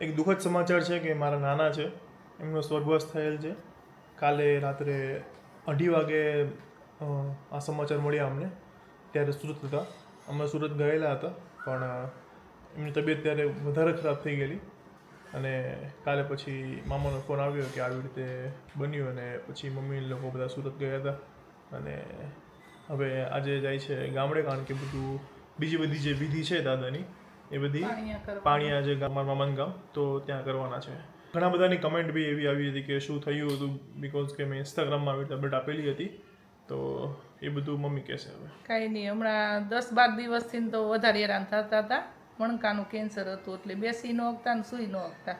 એક દુઃખદ સમાચાર છે કે મારા નાના છે, એમનો સ્વર્ગવાસ થયેલ છે. કાલે રાત્રે અઢી વાગે આ સમાચાર મળ્યા અમને. ત્યારે સુરત હતા. અમે સુરત ગયેલા હતા, પણ એમની તબિયત ત્યારે વધારે ખરાબ થઈ ગયેલી. અને કાલે પછી મામાનો ફોન આવ્યો કે આવી રીતે બન્યું અને પછી મમ્મી લોકો બધા સુરત ગયા હતા. અને હવે આજે જાય છે ગામડે, કારણ કે બધું બીજી બધી જે વિધિ છે દાદાની એ બધી પાણીયા જે ગામમાં મારા ગામ તો ત્યાં કરવાના છે. ઘણા બધાની કમેન્ટ બી એવી આવી હતી કે શું થયું હતું બીકોઝ કે મેં ઇન્સ્ટાગ્રામમાં આવી અપડેટ આપેલી હતી તો એ બધું મમ્મી કહેશે હવે. કાંઈ નહીં હમણાં દસ બાર દિવસથી તો વધારે હેરાન થતા હતા. મણકાનું કેન્સર હતું એટલે બેસી ન હકતા ને સૂઈ ન હકતા.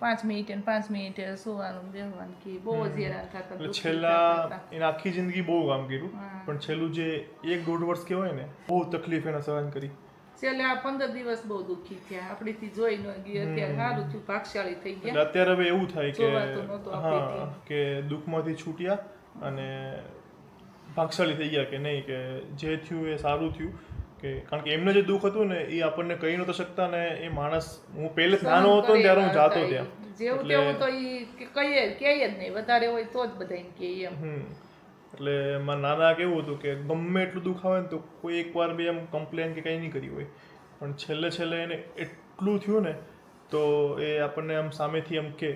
પાંચ મિનિટે ને પાંચ મિનિટે સુવાનું બેસવાનું કે બહુ જ હેરાન થતા છેલ્લા એને આખી જિંદગી બહુ કામ કર્યું પણ છેલ્લું જે એક દોઢ વર્ષ કહેવાય ને બહુ તકલીફ એને સહન કરી. છેલ્લે આ પંદર દિવસ બહુ દુઃખી થયા. આપણીથી જોઈ ન ગઈ અત્યારે સારું થયું ભાગશાળી થઈ ગયા. અત્યારે હવે એવું થાય કે હા કે દુઃખમાંથી છૂટ્યા અને ભાગશાળી થઈ ગયા કે નહીં કે જે થયું એ સારું થયું. કે કારણ કે એમને જે દુઃખ હતું ને એ આપણને કહી નહોતા શકતા ને એ માણસ હું પહેલે નાનો હતો ને ત્યારે હું જાતો ત્યાં. જેવું તેવું તો એ કે કહીએ જ નહીં. વધારે હોય તો જ બધા એમ કહીએ એમ. એટલે મારા નાના કેવું હતું કે ગમે એટલું દુઃખ આવે ને તો કોઈ એકવાર બી એમ કમ્પ્લેન કે કંઈ નહીં કરી હોય. પણ છેલ્લે છેલ્લે એને એટલું થયું ને તો એ આપણને આમ સામેથી એમ કે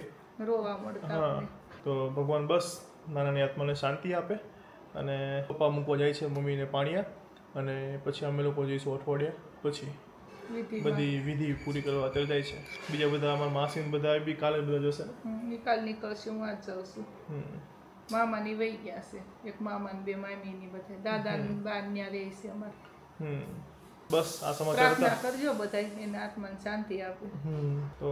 રોવા મળતા હા તો ભગવાન બસ નાનાની આત્માને શાંતિ આપે અને પપ્પા મૂકવા જાય છે મમ્મીને પાણીયા અને પછી અમે લોકો જઈશું અઠવાડિયા પછી બધી વિધિ પૂરી કરવા અત્યારે જાય છે. બીજા બધા અમારા માસી ને બધા બી કાલે બધા જશે ને? કાલ નીકળશે હું આજ જાઉં છું. મામાની વહી ગયા છે. એક મામા ને બે મામીની બધા દાદા ને બા ત્યાં રહે છે અમારે. હમ. બસ આ સમાચાર હતા. કરજો બધા એના આત્માને શાંતિ આપો. હમ. તો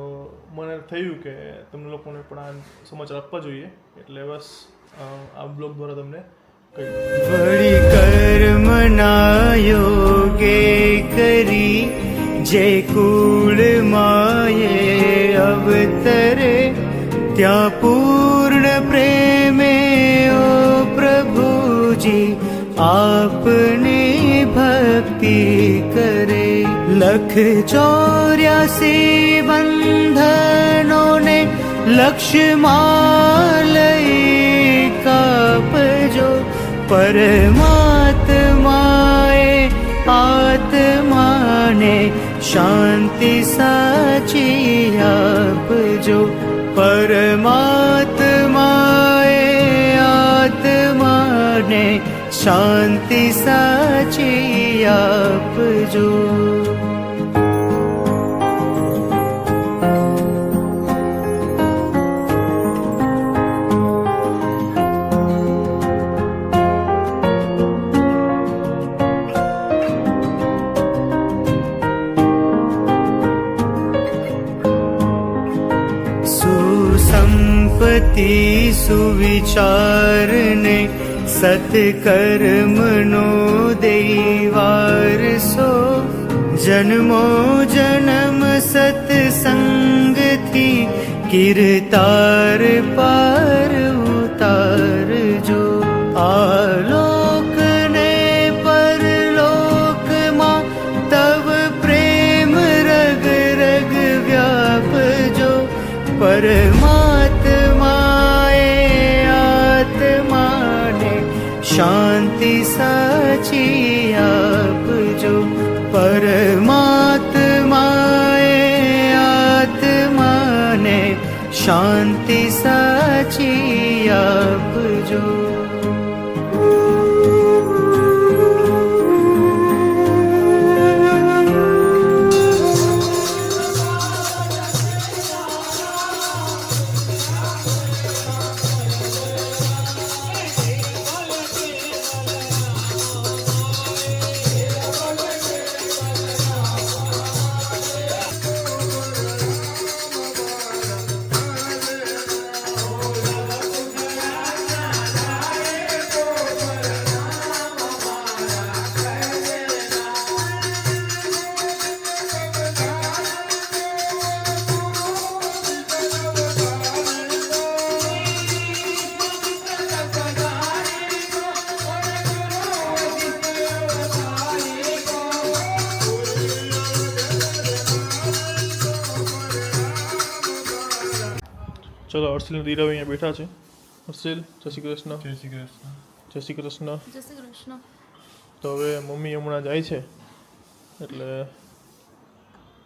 મને થયું કે તમને લોકોને પણ આ સમાચાર આપવા જોઈએ. એટલે બસ આ બ્લોગ દ્વારા તમને કહ્યું વળી કર્મના યોગે કરી જે કુળ માયે અવતરે ત્યાં પૂર્ણ आपने भक्ति करे। लख चौरासी बधनो ने लक्ष्य लजो मत् मे आत् मे शान्ति परमात्मा शान्ति सा च सुसम्पत्ति सुविचारण सत्कर्मणो देवारसो। जन्मो जनम सत्सङ्गति किरतार पार शान्ति सची आप जो परमात्माए आत्माने शान्ति सची आप जो ચલો હર્ષિલ ને દીરાવી અહીંયા બેઠા છે. હર્ષિલ જય શ્રી કૃષ્ણ. જય શ્રી કૃષ્ણ. જય શ્રી કૃષ્ણ. જય શ્રી કૃષ્ણ. તો હવે મમ્મી હમણાં જાય છે. એટલે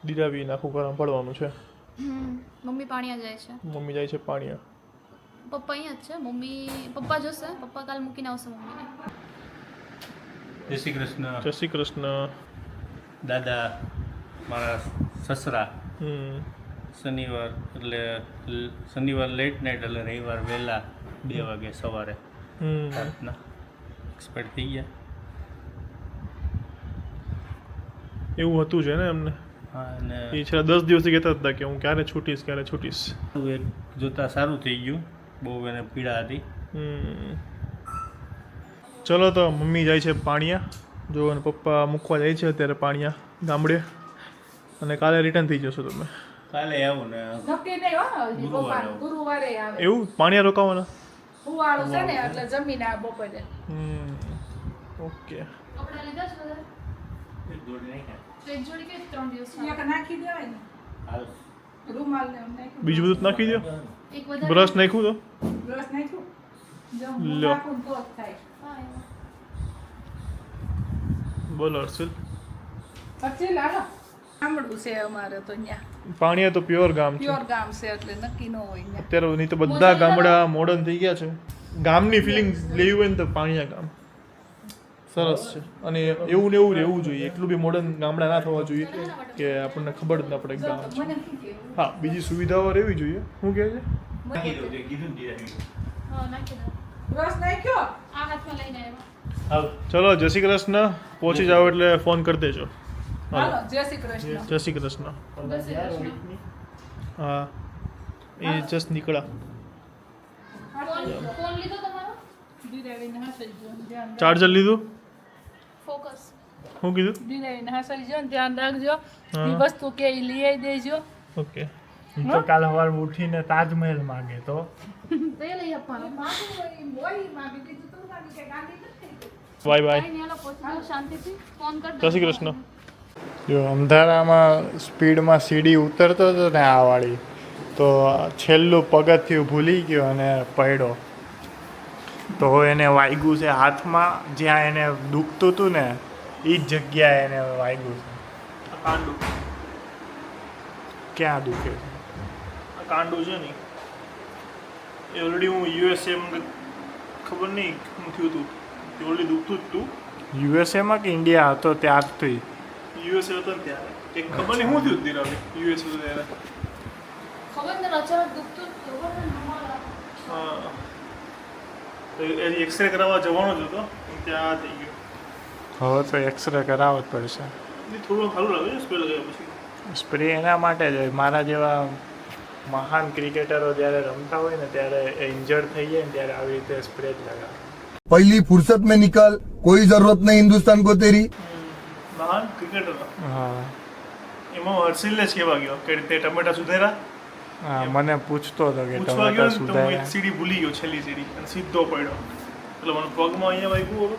દીરાવીને આખું ઘર સંભાળવાનું છે. હમ મમ્મી પાણીયા જાય છે. મમ્મી જાય છે પાણીયા. પપ્પા અહીંયા જ છે. મમ્મી પપ્પા જશે? પપ્પા કાલ મૂકીને આવશે મમ્મીને. જય શ્રી કૃષ્ણ. જય શ્રી કૃષ્ણ. દાદા મારા સસરા. હમ. શનિવાર એટલે શનિવાર લેટ નાઇટ એટલે રવિવાર વહેલા બે વાગે સવારે રાતના એક્સપાયર થઈ ગયા. એવું હતું છે ને એમને? હા અને એ છેલ્લા દસ દિવસથી કહેતા હતા કે હું ક્યારે છૂટીશ ક્યારે છૂટીશ. જોતાં સારું થઈ ગયું. બહુ એને પીડા હતી. ચલો તો મમ્મી જાય છે પાણીયા. જો અને પપ્પા મૂકવા જાય છે અત્યારે પાણીયા ગામડે. અને કાલે રિટર્ન થઈ જશો તમે. કાલે આવું ને નક્કી નહીં હો હજી ગુરુવારે આવે. એવું? પાણીયા રોકાવાના? ફુવાળું છે ને એટલે જમીન આ બપોરે. હમ ઓકે. કપડા લીધા છે બધા? એક જોડી નાખ્યા. એક જોડી કે ત્રણ દિવસ એક નાખી દેવાય ને. હાલ. રૂમાલ ને નાખી બીજું બધું જ નાખી દો એક વધારે બ્રશ નાખ્યું? તો? બ્રશ નાખ્યું? જો નાખું તો થાય. બોલો હર્ષિલ પછી આવો સાંભળવું છે અમારે તો અહીંયા. પાણીયા તો પ્યોર ગામ છે. પ્યોર ગામ છે એટલે નક્કી ન હોય અત્યારે નહીં તો બધા ગામડા મોડર્ન થઈ ગયા છે. ગામની ફિલિંગ લેવી હોય ને તો પાણીયા ગામ. સરસ છે. અને એવું ને એવું રહેવું જોઈએ. એટલું બી મોડર્ન ગામડા ના થવા જોઈએ કે આપણને ખબર જ ના પડે ગામ છે. હા બીજી સુવિધાઓ રહેવી જોઈએ. શું કહે છે. ચલો જય શ્રી કૃષ્ણ. પહોંચી જાઓ એટલે ફોન કરી દેજો. જય શ્રી કૃષ્ણ. જય શ્રી હા એ જસ્ટ નીકળ્યા ચાર્જર લીધું? ફોકસ. શું કીધું? દીદાવીને ગયો ને ધ્યાન રાખજો. હા. એ વસ્તુ કે એ લઈ આવી દેજો. ઓકે. તો કાલ સવાર ઉઠીને તાજમહેલ માંગે તો. તો લઈ આપવાનો. Bye bye. જય શ્રી કૃષ્ણ. જો અંધારામાં સ્પીડમાં સીડી ઉતરતો હતો ને આ વાળી તો છેલ્લું પગથિયું ભૂલી ગયો અને પડ્યો. તો એને વાગ્યું છે હાથમાં જ્યાં એને દુખતું હતું ને એ જ જગ્યાએ એને વાગ્યું છે. કાંડુ. ક્યાં દુખે છે? કાંડુ છે ને એ ઓલરેડી હું યુએસએમાં ખબર નહીં શું થયું હતું. ઓલરેડી દુખતું જ હતું. યુએસએમાં કે ઇન્ડિયા હતો ત્યારથી યુએસએ હતો ને ત્યારે. એક ખબર નહીં શું થયું દીરાવે યુએસએ હતો ત્યારે. ખબર ને અચાનક દુખતું ખબર એની એક્સરે કરાવવા જવાનો જ હતો. ત્યાં થઈ ગયો. હવે તો એક્સરે કરાવવો જ પડશે. થોડું ખરું લાગે સ્પ્રે લગાવ્યા પછી. સ્પ્રે એના માટે જ મારા જેવા મહાન ક્રિકેટરો જ્યારે રમતા હોય ને ત્યારે ઇન્જર્ડ થઈ જાય ને ત્યારે આવી રીતે સ્પ્રે જ લગાવે. પહેલી ફુરસત મેં નિકાલ કોઈ જરૂરત નહીં હિન્દુસ્તાન કો તેરી મહાન ક્રિકેટર હા. એમાં હર્ષિલને જ કહેવા ગયો કે તે ટમેટા સુધાર્યા. હા મને પૂછતો હતો કે પૂછવા ગયો ટમેટા ને તો હું એક સીડી ભૂલી ગયો છેલ્લી સીડી અને સીધો પડ્યો. એટલે મને પગમાં અહીંયા વાગ્યું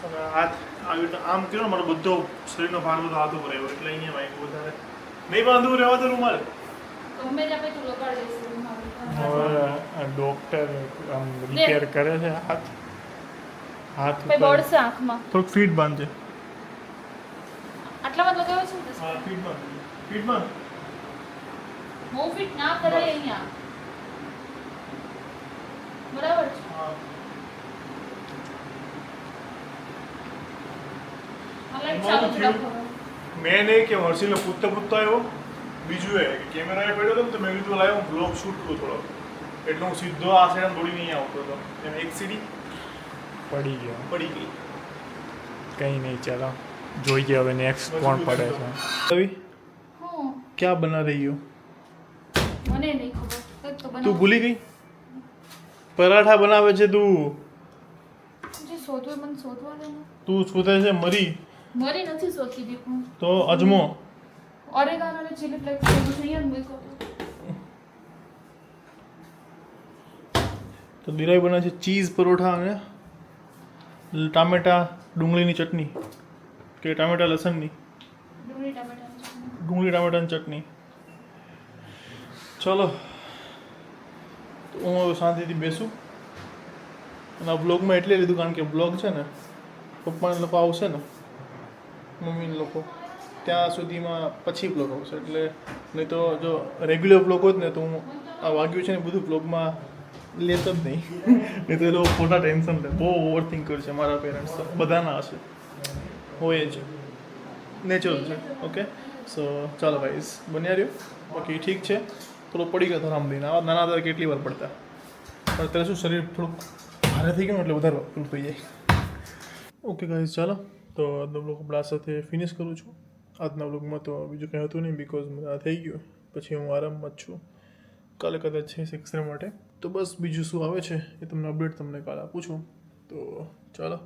હતું અને હાથ આવી રીતે આમ કર્યો ને મારો બધો શરીરનો ભાર બધો હાથ ઉપર આવ્યો. એટલે અહીંયા વાગ્યું વધારે. નહીં બાંધવું રહેવા તો રૂમાલ ડોક્ટર આમ રિપેર કરે છે હાથ. હાથ ઉપર. બળશે આંખમાં. થોડુંક ફીટ બાંધજે. આટલામાં લગાવ્યો છે હા ફીટ બાંધ. ફીટ બાંધ. બહુ ફીટ ના કરાય અહીંયા. બરાબર છે? હા. મેં નહીં કે હર્ષિલે પૂછતા પૂછતા આવ્યો. બીજું એ કે કેમેરા એ પડ્યો હતો તો મેં કીધું લાવ્યો હું બ્લોગ શૂટ કરું થોડો એટલે હું સીધો આ સાઈડ દોડીને અહીંયા આવતો હતો. એમ એક સીડી પડી ગયો. પડી ગઈ. કંઈ નહીં ચાલો. જોઈએ હવે નેક્સ્ટ કોણ પડે છે. રવિ ક્યાં બના રહી હો મને નહીં ખબર. તું ભૂલી ગઈ? પરાઠા બનાવે છે તું. જે શોધવું મને શોધવા દે તું શોધે છે મરી. મરી નથી શોધતી દીપુ તો અજમો. ઓરેગાનો અને ચીલી ફ્લેક્સ અહીંયા જ મૂક્યો તો દિરાઈ બને છે ચીઝ પરોઠા અને ટામેટા, ડુંગળીની ચટણી કે ટામેટા લસણની? ડુંગળી ટામેટાની ચટણી. ચલો, તો હું હવે શાંતિથી બેસું. અને આ બ્લોગમાં એટલે લીધું કારણ કે બ્લોગ છે ને, પપ્પાને લોકો આવશે ને, મમ્મીને લોકો, ત્યાં સુધીમાં પછી બ્લોગ આવશે. એટલે નહીં તો જો રેગ્યુલર બ્લોગ હોત ને, તો હું આ વાગ્યું છે ને બધું બ્લોગમાં લેતો જ નહીં. નહીં તો એ લોકો ખોટા ટેન્શન લે. બહુ ઓવર થિંકર છે મારા પેરેન્ટ્સ તો. બધાના હશે. હોય જ. નેચરલ છે ઓકે સો ચાલો ભાઈ બન્યા રહ્યો? બાકી ઠીક છે. થોડો પડી ગયો ધરામ દઈને આવા નાના હતા કેટલી વાર પડતા? પણ અત્યારે શું શરીર થોડુંક ભારે થઈ ગયું એટલે વધારે પેલું થઈ જાય. ઓકે ગાઈઝ ચાલો. તો આજનો બ્લોગ આપણે સાથે ફિનિશ કરું છું. આજના બ્લોગમાં તો બીજું કંઈ હતું નહીં બિકોઝ આ થઈ ગયું. પછી હું આરામમાં જ છું. કાલે કદાચ છે એક્સરે માટે. તો બસ બીજું શું આવે છે એ તમને અપડેટ તમને કાલ આપું છું. તો ચાલો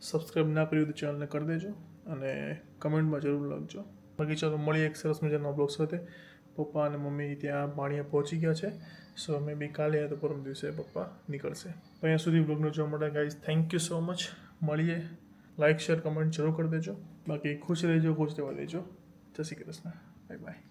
સબસ્ક્રાઈબ ના કર્યું તો ચેનલને કરી દેજો અને કમેન્ટમાં જરૂર લખજો. બાકી ચાલો, મળીએ એક સરસ મજાના બ્લોગ સાથે. પપ્પા અને મમ્મી ત્યાં પાણીએ પહોંચી ગયા છે. સો મે બી કાલે તો પરમ દિવસે પપ્પા નીકળશે. તો અહીંયા સુધી બ્લોગનો જોવા માટે guys thank you so much મળીએ. લાઇક શેર કમેન્ટ જરૂર કરી દેજો. બાકી ખુશ રહેજો, ખુશ રહેવા દેજો. જય શ્રી કૃષ્ણ. Bye bye